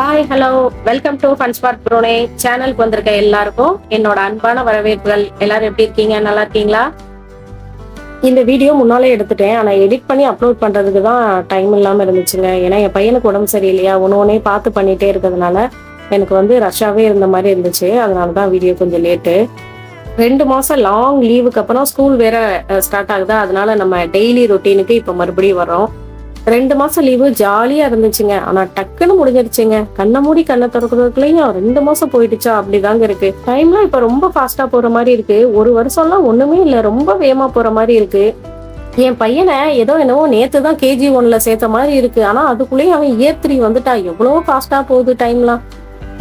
Hi hello welcome to fun sport spot ப்ரோனே சேனலுக்கு வந்திருக்க எல்லாருக்கும் என்னோட அன்பான வரவேற்புகள். எல்லாரும் எப்படி இருக்கீங்க? நல்லா இருக்கீங்களா? இந்த வீடியோ முன்னாலே எடுத்துட்டேன். ஆனால் எடிட் பண்ணி அப்லோட் பண்ணுறதுக்கு தான் டைம் இல்லாமல் இருந்துச்சுங்க. ஏன்னா என் பையனுக்கு உடம்பு சரியில்லையா? ஒன்று ஒன்றே பார்த்து பண்ணிகிட்டே இருக்கிறதுனால எனக்கு வந்து ரஷ்ஷாகவே இருந்த மாதிரி இருந்துச்சு. அதனால தான் வீடியோ கொஞ்சம் லேட்டு ரெண்டு மாதம் லாங் லீவுக்கு அப்புறம் ஸ்கூல் வேற ஸ்டார்ட் ஆகுதா? அதனால நம்ம டெய்லி ரொட்டீனுக்கு இப்போ மறுபடியும் வரோம் ரெண்டு மாசம் லீவு ஜாலியா இருந்துச்சுங்க. ஆனா டக்குன்னு முடிஞ்சிருச்சுங்க. கண்ணை மூடி கண்ணை திறக்கிறதுக்குள்ளயும் ரெண்டு மாசம் போயிடுச்சா? அப்படிதாங்க இருக்கு. டைம்லாம் இப்ப ரொம்ப ஃபாஸ்டா போற மாதிரி இருக்கு. ஒரு வருஷம்லாம் ஒண்ணுமே இல்ல. ரொம்ப வேகமா போற மாதிரி இருக்கு. என் பையனை ஏதோ என்னவோ நேத்து தான் கேஜி ஒன்ல சேர்த்த மாதிரி இருக்கு. ஆனா அதுக்குள்ளேயும் அவன் இயர் த்ரீ வந்துட்டா. எவ்வளவோ ஃபாஸ்டா போகுது டைம்லாம்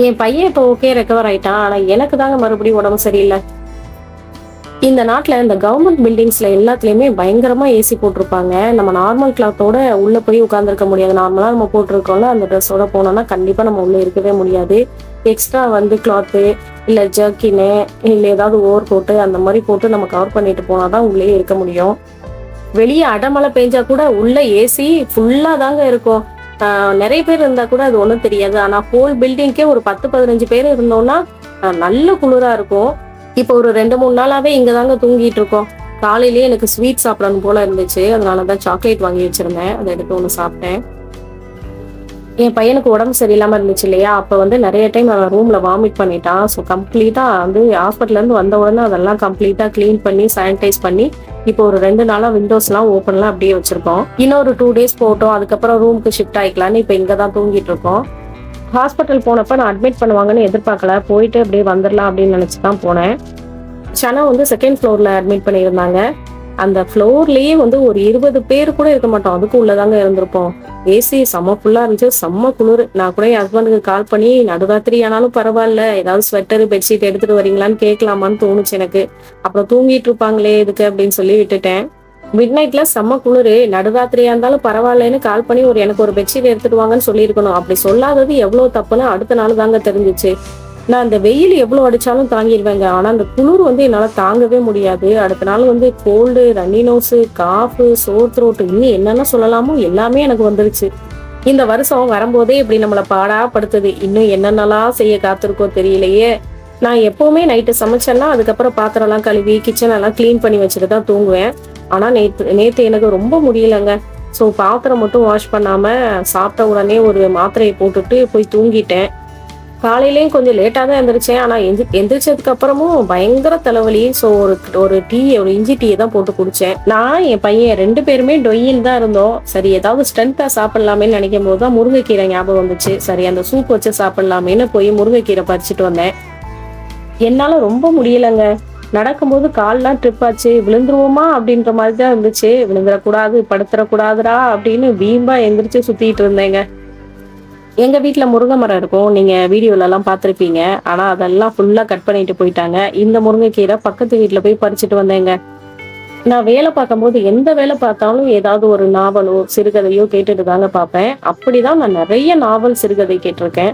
என் பையன் இப்போ ஓகே ரெக்கவர் ஆயிட்டான். ஆனா எனக்கு தாங்க மறுபடியும் உடம்பு சரியில்லை. இந்த நாட்டில் இந்த கவர்மெண்ட் பில்டிங்ஸ்ல எல்லாத்துலேயுமே பயங்கரமாக ஏசி போட்டிருப்பாங்க. நம்ம நார்மல் கிளாத்தோட உள்ளே போய் உட்காந்துருக்க முடியாது. நார்மலாக நம்ம போட்டிருக்கோம்ல அந்த ட்ரெஸ்ஸோட போனோம்னா கண்டிப்பாக நம்ம உள்ளே இருக்கவே முடியாது. எக்ஸ்ட்ரா வந்து கிளாத்து இல்லை ஜர்க்கினு இல்லை ஏதாவது ஓவர் கோட்டு அந்த மாதிரி போட்டு நம்ம கவர் பண்ணிட்டு போனாதான் உள்ளே இருக்க முடியும். வெளியே அடமழை பெஞ்சா கூட உள்ள ஏசி ஃபுல்லாக தாங்க இருக்கும். நிறைய பேர் இருந்தா கூட அது ஒன்றும் தெரியாது. ஆனால் ஹோல் பில்டிங்க்கே ஒரு பத்து பதினஞ்சு பேர் இருந்தோம்னா நல்ல குளிராக இருக்கும். இப்போ ஒரு ரெண்டு மூணு நாளாவே இங்க தாங்க தூங்கிட்டு இருக்கோம் காலையிலேயே எனக்கு ஸ்வீட் சாப்பிடணும் போல இருந்துச்சு. அதனாலதான் சாக்லேட் வாங்கி வச்சிருந்தேன். அதை எடுத்து ஒன்று சாப்பிட்டேன். என் பையனுக்கு உடம்பு சரியில்லாம இருந்துச்சு இல்லையா? அப்ப வந்து நிறைய டைம் அவன் ரூம்ல வாமிட் பண்ணிட்டான். ஸோ கம்ப்ளீட்டா வந்து ஹாஸ்பிட்டல்ல இருந்து வந்த உடனே அதெல்லாம் கம்ப்ளீட்டா க்ளீன் பண்ணி சானிடைஸ் பண்ணி இப்போ ஒரு ரெண்டு நாளா விண்டோஸ்லாம் ஓப்பன்லாம் அப்படியே வச்சிருக்கோம். இன்னொரு டூ டேஸ் போட்டோம். அதுக்கப்புறம் ரூமுக்கு ஷிஃப்ட் ஆயிக்கலாம்னு இப்போ இங்க தான் தூங்கிட்டு இருக்கோம் ஹாஸ்பிட்டல் போனப்ப நான் அட்மிட் பண்ணுவாங்கன்னு எதிர்பார்க்கல. போயிட்டு அப்படியே வந்துடலாம் அப்படின்னு நினச்சி தான் போனேன். சனா வந்து செகண்ட் ஃப்ளோரில் அட்மிட் பண்ணியிருந்தாங்க. அந்த ஃப்ளோர்லேயே வந்து ஒரு இருபது பேர் கூட இருக்க மாட்டோம். அதுக்கு உள்ளதாங்க இருந்திருப்போம். ஏசி செம்ம ஃபுல்லாக இருந்துச்சு. செம்ம குளிர். நான் கூட என் ஹஸ்பண்டுக்கு கால் பண்ணி நடுராத்திரி ஆனாலும் பரவாயில்ல. ஏதாவது ஸ்வெட்டர் பெட்ஷீட் எடுத்துகிட்டு வரீங்களான்னு கேட்கலாமான்னு தோணுச்சு எனக்கு. அப்புறம் தூங்கிட்டு இருப்பாங்களே இதுக்கு அப்படின்னு சொல்லி விட்டுட்டேன். மிட் நைட்ல செம்ம குளிர். நடுராத்திரியா இருந்தாலும் பரவாயில்லன்னு கால் பண்ணி ஒரு எனக்கு ஒரு பெட்ஷீட் எடுத்துட்டு வாங்கன்னு சொல்லியிருக்கணும். அப்படி சொல்லாதது எவ்வளவு தப்புன்னு அடுத்த நாள் தாங்க தெரிஞ்சிச்சு. நான் அந்த வெயில் எவ்வளவு அடிச்சாலும் தாங்கிடுவேங்க ஆனா அந்த குளிர் வந்து என்னால தாங்கவே முடியாது. அடுத்த நாள் வந்து cold runny nose cough sore throat இன்னும் என்னென்ன சொல்லலாமோ எல்லாமே எனக்கு வந்துருச்சு. இந்த வருஷம் வரும்போதே இப்படி நம்மளை பாடா படுத்துது இன்னும் என்னென்னலாம் செய்ய காத்திருக்கோ தெரியலையே. நான் எப்பவுமே நைட்டு சமைச்சேன்னா அதுக்கப்புறம் பாத்திரம்லாம் கழுவி கிச்சன் எல்லாம் க்ளீன் பண்ணி வச்சுட்டு தான் தூங்குவேன். ஆனா நேற்று நேற்று எனக்கு ரொம்ப முடியலங்க. ஸோ பாத்திரம் மட்டும் வாஷ் பண்ணாம சாப்பிட்ட உடனே ஒரு மாத்திரையை போட்டுட்டு போய் தூங்கிட்டேன். காலையிலேயும் கொஞ்சம் லேட்டாக தான் எந்திரிச்சேன். ஆனால் எந்தி எந்திரிச்சதுக்கு அப்புறமும் பயங்கர தலைவலி. ஸோ ஒரு ஒரு டீ ஒரு இஞ்சி டீயை தான் போட்டு குடிச்சேன். நான் என் பையன் ரெண்டு பேருமே டொய்யில் தான் இருந்தோம். சரி ஏதாவது ஸ்ட்ரென்த்தாக சாப்பிட்லாமேன்னு நினைக்கும் போது தான் முருங்கைக்கீரை ஞாபகம் வந்துச்சு. சரி அந்த சூப் வச்சு சாப்பிடலாமேன்னு போய் முருங்கைக்கீரை பறிச்சுட்டு வந்தேன். என்னால ரொம்ப முடியலைங்க. நடக்கும்போது கால்லாம் ட்ரிப் ஆச்சு விழுந்துருவோமா அப்படின்ற மாதிரி தான் இருந்துச்சு. விழுந்துடக்கூடாது படுத்துடக்கூடாதுடா அப்படின்னு வீம்பா எந்திரிச்சு சுத்திட்டு இருந்தேங்க. எங்க வீட்டுல முருங்கை மரம் இருக்கும் நீங்க வீடியோல எல்லாம் பார்த்திருப்பீங்க. ஆனா அதெல்லாம் ஃபுல்லா கட் பண்ணிட்டு போயிட்டாங்க. இந்த முருங்கைக்கீரை பக்கத்து வீட்டுல போய் பறிச்சுட்டு வந்தேங்க. நான் வேலை பார்க்கும்போது எந்த வேலை பார்த்தாலும் ஏதாவது ஒரு நாவலோ சிறுகதையோ கேட்டுட்டு தாங்க பார்ப்பேன். அப்படிதான் நான் நிறைய நாவல் சிறுகதை கேட்டிருக்கேன்.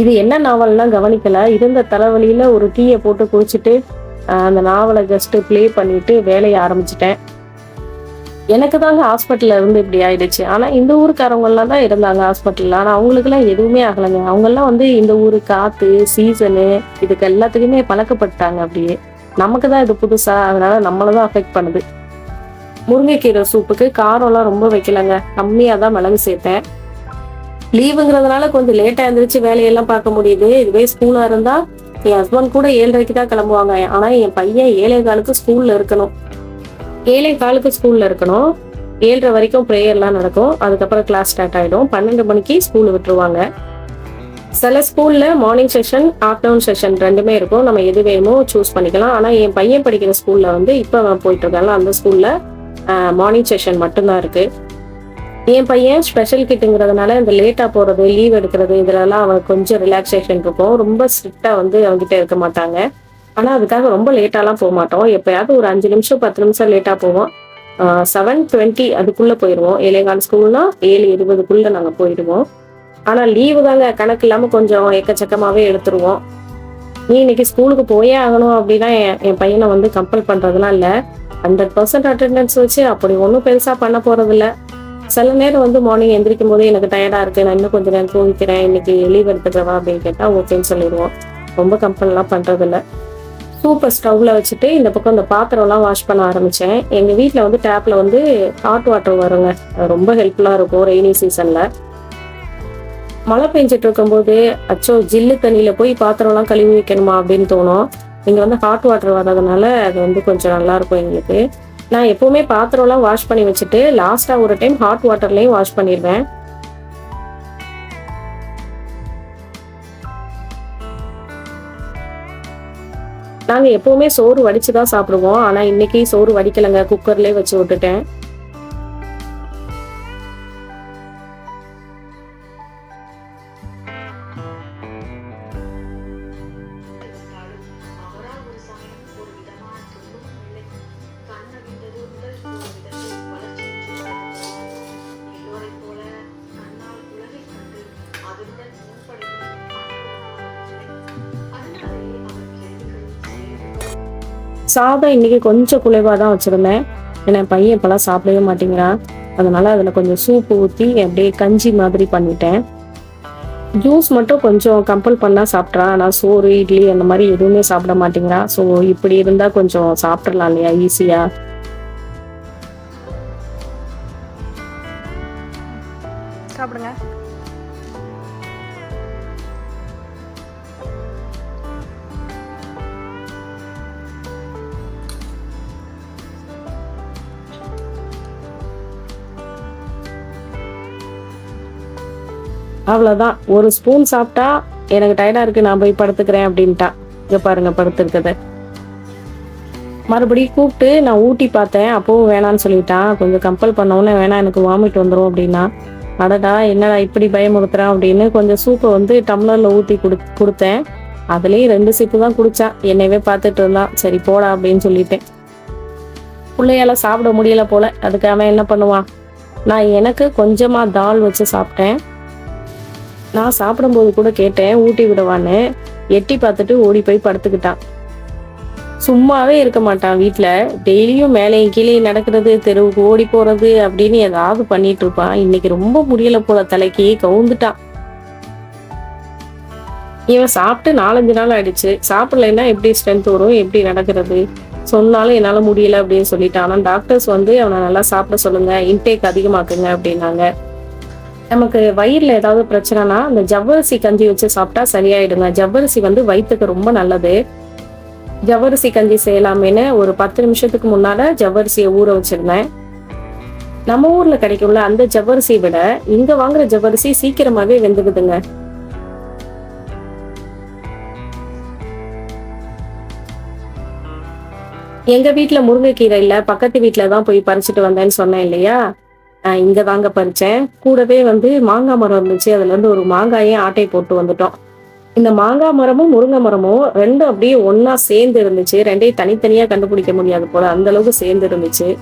இது என்ன நாவல்னா கவனிக்கல. இருந்த தலைவலியில ஒரு டீயை போட்டு குடிச்சிட்டு அந்த நாவலை ஜஸ்ட் ப்ளே பண்ணிட்டு வேலையை ஆரம்பிச்சிட்டேன். எனக்கு தாங்க ஹாஸ்பிட்டல்ல இருந்து இப்படி ஆயிடுச்சு. ஆனா இந்த ஊருக்காரவங்கலாம் தான் இருந்தாங்க ஹாஸ்பிட்டல்ல ஆனா அவங்களுக்கு எல்லாம் எதுவுமே ஆகலைங்க. அவங்க எல்லாம் வந்து இந்த ஊரு காத்து சீசனு இதுக்கு எல்லாத்துக்குமே பழக்கப்பட்டாங்க அப்படியே. நமக்கு தான் இது புதுசா. அதனால நம்மளதான் அஃபெக்ட் பண்ணுது. முருங்கைக்கீரை சூப்புக்கு காரம்லாம் ரொம்ப வைக்கலங்க. கம்மியாக தான் மிளகு சேர்த்தேன். லீவுங்கிறதுனால கொஞ்சம் லேட்டாக எழுந்திரிச்சு வேலையெல்லாம் பார்க்க முடியுது. இதுவே ஸ்கூலாக இருந்தால் என் ஹஸ்பண்ட் கூட ஏழரைக்கு தான் கிளம்புவாங்க. ஆனால் என் பையன் ஏழை காலுக்கு ஸ்கூலில் இருக்கணும். ஏழை காலுக்கு ஸ்கூலில் இருக்கணும். ஏழரை வரைக்கும் ப்ரேயர்லாம் நடக்கும். அதுக்கப்புறம் கிளாஸ் ஸ்டார்ட் ஆகிடும் பன்னெண்டு மணிக்கு ஸ்கூல் விட்டுருவாங்க. சில ஸ்கூலில் மார்னிங் செஷன் ஆஃப்டர்நூன் செஷன் ரெண்டுமே இருக்கும். நம்ம எது வேணுமோ சூஸ் பண்ணிக்கலாம். ஆனால் என் பையன் படிக்கிற ஸ்கூலில் வந்து இப்போ அவன் போயிட்டு இருக்காங்க அந்த ஸ்கூலில் மார்னிங் செஷன் மட்டும்தான் இருக்கு. என் பையன் ஸ்பெஷல் கிட்டுங்கிறதுனால இந்த லேட்டாக போகிறது லீவ் எடுக்கிறது இதுலலாம் அவன் கொஞ்சம் ரிலாக்ஸேஷன் இருக்கும். ரொம்ப ஸ்ட்ரிக்டாக வந்து அவங்ககிட்ட இருக்க மாட்டாங்க. ஆனால் அதுக்காக ரொம்ப லேட்டாலாம் போக மாட்டோம். எப்போயாவது ஒரு அஞ்சு நிமிஷம் பத்து நிமிஷம் லேட்டாக போவோம். செவன் டுவெண்ட்டி அதுக்குள்ளே போயிடுவோம் ஏழேகால் ஸ்கூல்னா ஏழு இருபதுக்குள்ளே நாங்கள் போயிடுவோம் ஆனால் லீவு தாங்க. கணக்கு இல்லாமல் கொஞ்சம் எக்கச்சக்கமாகவே எடுத்துருவோம். நீ இன்னைக்கு ஸ்கூலுக்கு போயே ஆகணும் அப்படின்னா என் என் பையனை வந்து கம்பல் பண்ணுறதுலாம் இல்லை. ஹண்ட்ரட் பர்சன்ட் அட்டெண்டன்ஸ் வச்சு அப்படி ஒன்றும் பெருசாக பண்ண போகிறதில்ல சில நேரம் வந்து மார்னிங் எந்திரிக்கும் போது எனக்கு டயர்டாக இருக்குது நான் இன்னும் கொஞ்சம் நேரம் தூங்கிக்கிறேன். இன்னைக்கு லீவ் எடுத்துக்கிறவா அப்படின்னு கேட்டால் ஓகேன்னு சொல்லிடுவோம். ரொம்ப கம்பல்லாம் பண்ணுறதில்ல சூப்பர் ஸ்டவ்வில் வச்சுட்டு இந்த பக்கம் இந்த பாத்திரம்லாம் வாஷ் பண்ண ஆரம்பித்தேன் எங்கள் வீட்டில் வந்து டேப்பில் வந்து ஹாட் வாட்டர் வருங்க. ரொம்ப ஹெல்ப்ஃபுல்லாக இருக்கும் ரெய்னி சீசனில் மழை பெஞ்சிட்டு இருக்கும்போது அச்சோ ஜில்லு தண்ணியில் போய் பாத்திரம்லாம் கழுவி வைக்கணுமா அப்படின்னு தோணும். இங்கே வந்து ஹாட் வாட்டர் வர்றதுனால அது வந்து கொஞ்சம் நல்லா இருக்கும் எங்களுக்கு. நான் எப்போவுமே பாத்திரம்லாம் வாஷ் பண்ணி வச்சுட்டு லாஸ்ட்டாக ஒரு டைம் ஹாட் வாட்டர்லேயும் வாஷ் பண்ணிடுவேன் நாங்கள் எப்போவுமே சோறு வடித்து தான் சாப்பிடுவோம். ஆனால் இன்றைக்கி சோறு வடிக்கலைங்க. குக்கர்லேயே வச்சு விட்டுட்டேன். சாதம் இன்னைக்கு கொஞ்சம் குலைவாக தான் வச்சுருந்தேன். ஏன்னா என் பையன் இப்போலாம் சாப்பிடவே மாட்டேங்கிறான் அதனால அதில் கொஞ்சம் சூப்பு ஊற்றி அப்படியே கஞ்சி மாதிரி பண்ணிட்டேன். ஜூஸ் மட்டும் கொஞ்சம் கம்பல் பண்ணால் சாப்பிட்றான் ஆனால் சோறு இட்லி அந்த மாதிரி எதுவுமே சாப்பிட மாட்டேங்கிறான் ஸோ இப்படி இருந்தால் கொஞ்சம் சாப்பிட்றலாம் இல்லையா? ஈஸியாக அவ்வளோதான் ஒரு ஸ்பூன் சாப்பிட்டா எனக்கு டயர்டாக இருக்குது நான் போய் படுத்துக்கிறேன் அப்படின்ட்டா. இங்கே பாருங்க படுத்துருக்கத. மறுபடியும் கூப்பிட்டு நான் ஊட்டி பார்த்தேன் அப்போவும் வேணான்னு சொல்லிட்டான். கொஞ்சம் கம்பல் பண்ணவுடனே வேணாம் எனக்கு வாமிட் வந்துடும் அப்படின்னா. அடடா என்னடா இப்படி பயமுறுத்துறான் அப்படின்னு கொஞ்சம் சூப்பை வந்து டம்ளரில் ஊற்றி கொடு கொடுத்தேன். அதுலேயும் ரெண்டு சிப்பு தான் குடித்தான் என்னையவே பார்த்துட்டு இருந்தான். சரி போடா அப்படின்னு சொல்லிட்டேன். பிள்ளையால சாப்பிட முடியல போல. அதுக்காக என்ன பண்ணுவான்? நான் எனக்கு கொஞ்சமாக தால் வச்சு சாப்பிட்டேன். நான் சாப்பிடும்போது கூட கேட்டேன் ஊட்டி விடவான்னு. எட்டி பார்த்துட்டு ஓடி போய் படுத்துக்கிட்டான். சும்மாவே இருக்க மாட்டான் வீட்டில் டெய்லியும் மேலேயும் கீழே நடக்கிறது தெருவுக்கு ஓடி போறது அப்படின்னு ஏதாவது பண்ணிட்டு இருப்பான். இன்னைக்கு ரொம்ப முடியல போல தலைக்கு கவுந்துட்டான். இவன் சாப்பிட்டு நாலஞ்சு நாள் ஆயிடுச்சு. சாப்பிடலைன்னா எப்படி ஸ்ட்ரென்த் வரும் எப்படி நடக்கிறது? சொன்னாலும் என்னால் முடியல அப்படின்னு சொல்லிட்டான். ஆனால் டாக்டர்ஸ் வந்து அவனை நல்லா சாப்பிட சொல்லுங்க இன்டேக் அதிகமாக்குங்க அப்படின்னாங்க. நமக்கு வயிறுல ஏதாவது பிரச்சனைனா அந்த ஜவ்வரிசி கஞ்சி வச்சு சாப்பிட்டா சரியாயிடுங்க. ஜவ்வரிசி வந்து வயிற்றுக்கு ரொம்ப நல்லது. ஜவ்வரிசி கஞ்சி செய்யலாமேன்னு ஒரு பத்து நிமிஷத்துக்கு முன்னால ஜவ்வரிசியை ஊற வச்சிருந்தேன். நம்ம ஊர்ல கிடைக்கும்ல அந்த ஜவ்வரிசியை விட இங்க வாங்குற ஜவ்வரிசி சீக்கிரமாவே வெந்துக்குதுங்க. எங்க வீட்டுல முருங்கைக்கீரை இல்ல பக்கத்து வீட்ல தான் போய் பறிச்சுட்டு வந்தேன்னு சொன்னேன் இல்லையா? இங்க தாங்க பறிச்சேன். கூடவே வந்து மாங்காய் மரம் இருந்துச்சு. அதுல இருந்து ஒரு மாங்காயே ஆட்டை போட்டு வந்துட்டோம். இந்த மாங்காய் மரமும் முருங்கை மரமும் ரெண்டும் அப்படியே ஒன்றா சேர்ந்து இருந்துச்சு. ரெண்டையும் தனித்தனியா கண்டுபிடிக்க முடியாது போல அந்த அளவுக்கு சேர்ந்து இருந்துச்சு.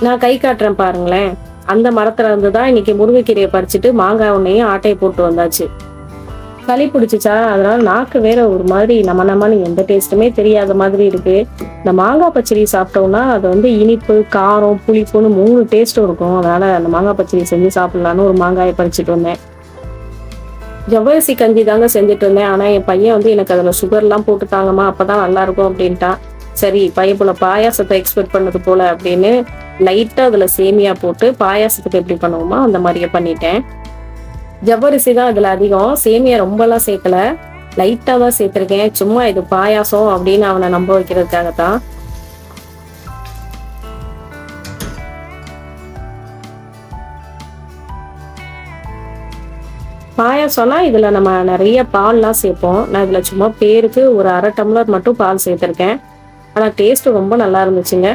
நான் கை காட்டுறேன் பாருங்களேன். அந்த மரத்துல இருந்து தான் இன்னைக்கு முருங்கைக்கீரையை பறிச்சுட்டு மாங்காய் ஒன்னையும் ஆட்டையை போட்டு வந்தாச்சு. சளி பிடிச்சிச்சா? அதனால நாக்கு வேற ஒரு மாதிரி நம்ம நம்மனு எந்த டேஸ்ட்டுமே தெரியாத மாதிரி இருக்கு. இந்த மாங்காய் பச்சடி சாப்பிட்டோம்னா அது வந்து இனிப்பு காரம் புளிப்புன்னு மூணு டேஸ்ட்டும் இருக்கும். அதனால அந்த மாங்காய் பச்சடி செஞ்சு சாப்பிடலான்னு ஒரு மாங்காயை பறிச்சுட்டு வந்தேன். ஜவ்வரிசி கஞ்சி தாங்க செஞ்சுட்டு இருந்தேன். ஆனா என் பையன் வந்து எனக்கு அதுல சுகர்லாம் போட்டு தாங்கம்மா அப்பதான் நல்லா இருக்கும் அப்படின்ட்டான். சரி பையன் போல பாயாசத்தை எக்ஸ்பெக்ட் பண்ணது போல அப்படின்னு லைட்டாக அதில் சேமியா போட்டு பாயாசத்துக்கு எப்படி பண்ணுவோமா அந்த மாதிரியே பண்ணிட்டேன். ஜவ்வரிசி தான் இதில் அதிகம். சேமியா ரொம்பலாம் சேர்க்கல. லைட்டாக தான் சேர்த்துருக்கேன். சும்மா இது பாயாசம் அப்படின்னு அவனை நம்ப வைக்கிறதுக்காக தான் பாயாசம்னா இதில் நம்ம நிறைய பால்லாம் சேர்ப்போம். நான் இதில் சும்மா பேருக்கு ஒரு அரை டம்ளர் மட்டும் பால் சேர்த்துருக்கேன். ஆனால் டேஸ்ட் ரொம்ப நல்லா இருந்துச்சுங்க.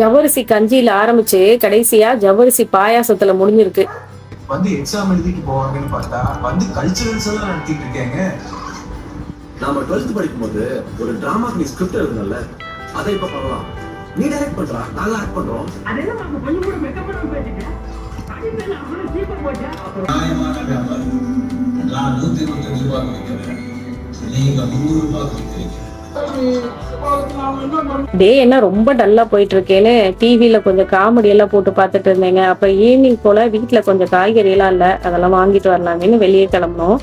ஜவ்வரிசி கஞ்சியில் ஆரம்பிச்சு கடைசியா ஜவ்வரிசி பாயாசத்துல முடிஞ்சிருக்கு. வந்து எக்ஸாம் எழுதிட்டு போவாங்கன்னு பார்த்தா வந்து கல்ச்சுரல்ஸ் எல்லாம் நடத்திட்டு இருக்கேங்க. நாம டுவெல்த் படிக்கும்போது ஒரு டிராமாக்கு நீ ஸ்கிரிப்ட் எழுதுனல அதை இப்ப பண்ணலாம் நீ டைரக்ட் பண்றா? நாங்க ஆக்ட் பண்றோம். நான் நூத்தி இருபத்தஞ்சு ரூபாய் நீங்க நூறு ரூபாய் டே என்ன ரொம்ப டல்லா போயிட்டு இருக்கேன்னு டிவியில கொஞ்சம் காமெடி எல்லாம் போட்டு பார்த்துட்டு இருந்தேங்க. அப்ப ஈவினிங் போல வீட்டுல கொஞ்சம் காய்கறி எல்லாம் இல்ல. அதெல்லாம் வாங்கிட்டு வரலாமேன்னு வெளியே கிளம்பணும்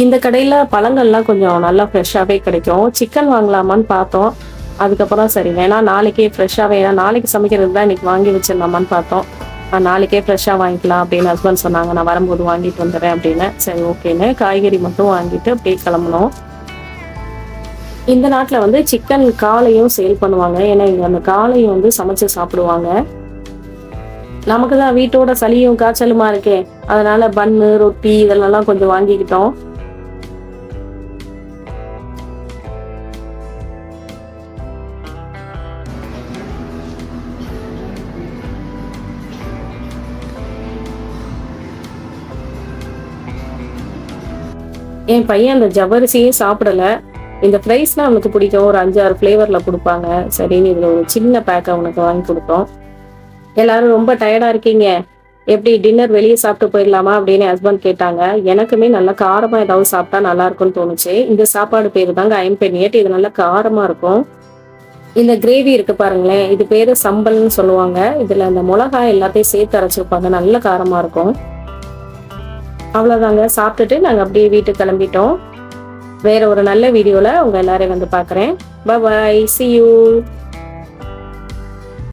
இந்த கடையில் பழங்கள்லாம் கொஞ்சம் நல்லா ஃப்ரெஷ்ஷாகவே கிடைக்கும். சிக்கன் வாங்கலாமான்னு பார்த்தோம். அதுக்கப்புறம் சரி வேணா நாளைக்கே ஃப்ரெஷ்ஷாகவே ஏன்னா நாளைக்கு சமைக்கிறது தான் இன்றைக்கி வாங்கி வச்சிடலாமான்னு பார்த்தோம். நாளைக்கே ஃப்ரெஷ்ஷாக வாங்கிக்கலாம் அப்படின்னு ஹஸ்பண்ட் சொன்னாங்க. நான் வரும்போது வாங்கிட்டு வந்துடுறேன் அப்படின்னு. சரி ஓகேன்னு காய்கறி மட்டும் வாங்கிட்டு அப்படியே கிளம்பணும் இந்த நாட்டில் வந்து சிக்கன் காலையும் சேல் பண்ணுவாங்க. ஏன்னா இங்கே அந்த காலையும் வந்து சமைச்சு சாப்பிடுவாங்க. நமக்கு தான் வீட்டோட சளியும் காய்ச்சலுமா இருக்கே. அதனால பன்னு ரொட்டி இதெல்லாம் கொஞ்சம் வாங்கிக்கிட்டோம். என் பையன் அந்த ஜவ்வரிசியே சாப்பிடல. இந்த ஃப்ரைஸ்லாம் அவனுக்கு பிடிக்கும். ஒரு அஞ்சாறு ஃப்ளேவர்ல கொடுப்பாங்க. சரின்னு இதுல ஒரு சின்ன பேக் அவனுக்கு வாங்கி கொடுத்தோம். எல்லாரும் ரொம்ப டயர்டா இருக்கீங்க. எப்படி டின்னர் வெளியே சாப்பிட்டு போயிடலாமா அப்படின்னு ஹஸ்பண்ட் கேட்டாங்க. எனக்குமே நல்லா காரமா ஏதாவது சாப்பிட்டா நல்லா இருக்கும்னு தோணுச்சு. இந்த சாப்பாடு பேரு தாங்க ஐம்பெண்ணியட். இது நல்லா காரமா இருக்கும். இந்த கிரேவி இருக்கு பாருங்களேன். இது பேரு சம்பல்னு சொல்லுவாங்க. இதுல இந்த மிளகாய் எல்லாத்தையும் சேர்த்து அரைச்சிருப்பாங்க. நல்ல காரமா இருக்கும். அவ்வளோதாங்க சாப்பிட்டுட்டு நாங்கள் அப்படியே வீட்டுக்கு கிளம்பிட்டோம். வேற ஒரு நல்ல வீடியோவில் உங்கள் எல்லாரையும் வந்து பார்க்குறேன். பாய் சி யூ